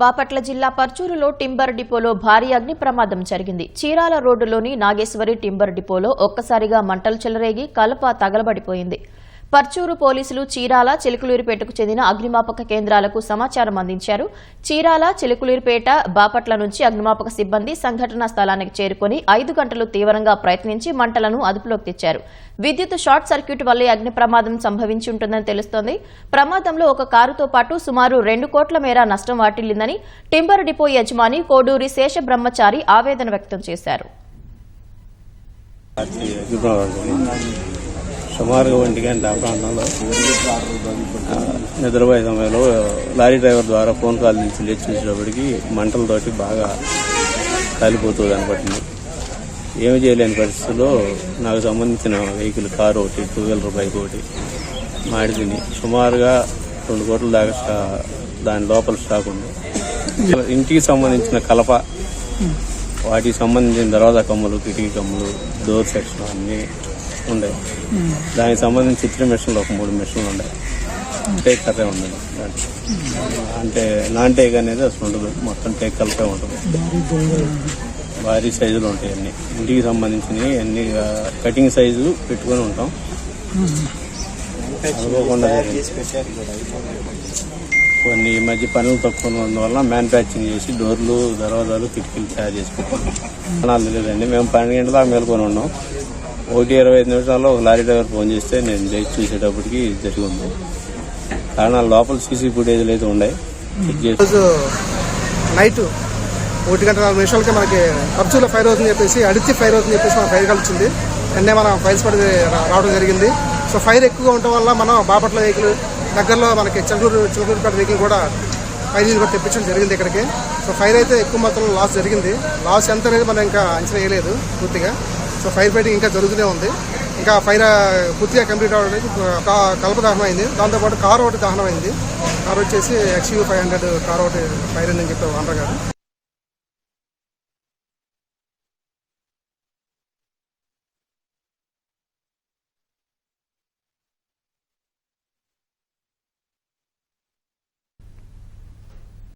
బాపట్ల జిల్లా పర్చూరులో టింబర్ డిపోలో భారీ అగ్ని ప్రమాదం జరిగింది. చీరాల రోడ్డులోని నాగేశ్వరి టింబర్ డిపోలో ఒక్కసారిగా మంటలు చెలరేగి కలప తగలబడిపోయింది. పర్చూరు పోలీసులు చీరాల చిలుకులూరిపేటకు చెందిన అగ్నిమాపక కేంద్రాలకు సమాచారం అందించారు. చీరాల చిలుకులూరిపేట బాపట్ల నుంచి అగ్నిమాపక సిబ్బంది సంఘటనా స్థలానికి చేరుకుని ఐదు గంటలు తీవ్రంగా ప్రయత్నించి మంటలను అదుపులోకి తెచ్చారు. విద్యుత్ షార్ట్ సర్క్యూట్ వల్లే అగ్ని ప్రమాదం సంభవించి ఉంటుందని తెలుస్తోంది. ప్రమాదంలో ఒక కారుతో పాటు సుమారు రెండు కోట్ల మేర నష్టం వాటిల్లిందని టింబర్ డిపో యజమాని కోడూరి శేష బ్రహ్మచారి ఆవేదన వ్యక్తం చేశారు. సుమారుగా ఒంటి గంట ఆ ప్రాంతంలో నిద్రపోయే సమయంలో లారీ డ్రైవర్ ద్వారా ఫోన్ కాల్ నుంచి లేచి చూసేటప్పటికి మంటలతోటి బాగా కాలిపోతూ కనపడింది. ఏమి చేయలేని పరిస్థితుల్లో నాకు సంబంధించిన వెహికల్ కారు ఒకటి టూ వీలర్ బైక్ ఒకటి మాడిపోయింది సుమారుగా రెండు కోట్ల దాకా దాని లోపల స్టాక్ ఉంది. ఇంటికి సంబంధించిన కలప వాటికి సంబంధించిన దర్వాజా కమ్ములు కిటికీ కమ్ములు డోర్ సెక్షన్ అన్నీ ఉండే దానికి సంబంధించి చిత్ర మిషన్లు ఒక మూడు మిషన్లు ఉండే టేక్ కర్రే ఉండదు. అంటే నాన్ టేక్ అనేది అసలు ఉండదు. మొత్తం టేక్ కలిపే ఉంటుంది. భారీ సైజులు ఉంటాయి అన్ని. ఇంటికి సంబంధించినవి అన్ని కటింగ్ సైజులు పెట్టుకొని ఉంటాం. అనుకోకుండా కొన్ని ఈ మధ్య పనులు తక్కువ ఉన్నందువల్ల మ్యానుఫ్యాక్చరింగ్ చేసి డోర్లు దర్వాజాలు కిటికీలు తయారు చేసి పెట్టాం కారణాలు మేము పన్నెండు గంటల దాకా మేల్కొని ఉన్నాం. ఒకటి ఇరవై ఐదు నిమిషాల్లో ఒక లారీ డ్రైవర్ ఫోన్ చేస్తే నేను లేచి చూసేటప్పటికి జరిగి ఉంది కారణాలు లోపల సీసీ ఫుటేజ్లు అయితే ఉన్నాయి. చెక్ చేసి రోజు నైట్ ఒకటి గంట నాలుగు నిమిషాలకి మనకి ఖర్చులో ఫైర్ అవుతుంది చెప్పేసి అడిచి ఫైర్ అవుతుంది చెప్పేసి మన ఫైర్ కలిసింది. వెంటనే మనం ఫైర్స్ పడి రా- రావడం జరిగింది. సో ఫైర్ ఎక్కువగా ఉండటం వల్ల మనం బాపట్ల వెహికల్ దగ్గరలో మనకి చిలకూరు చిలకూరుపేట వెహికల్ కూడా ఫైర్ కూడా తెప్పించడం జరిగింది ఇక్కడికి. సో ఫైర్ అయితే ఎక్కువ మొత్తంలో లాస్ జరిగింది. లాస్ ఎంత అనేది మనం ఇంకా అంచనా వేయలేదు పూర్తిగా. సో ఫైర్ ఫైటింగ్ ఇంకా జరుగుతూనే ఉంది. ఇంకా ఫైర్ పూర్తిగా కంప్లీట్ అవ్వడానికి కలప దహనం అయింది. దాంతోపాటు కార్ ఒకటి దహనం అయింది. కారు వచ్చేసి ఎక్స్యూ ఫైవ్ హండ్రెడ్ కార్ ఒకటి ఫైర్ అయిందని చెప్పారు ఓనర్ గారు.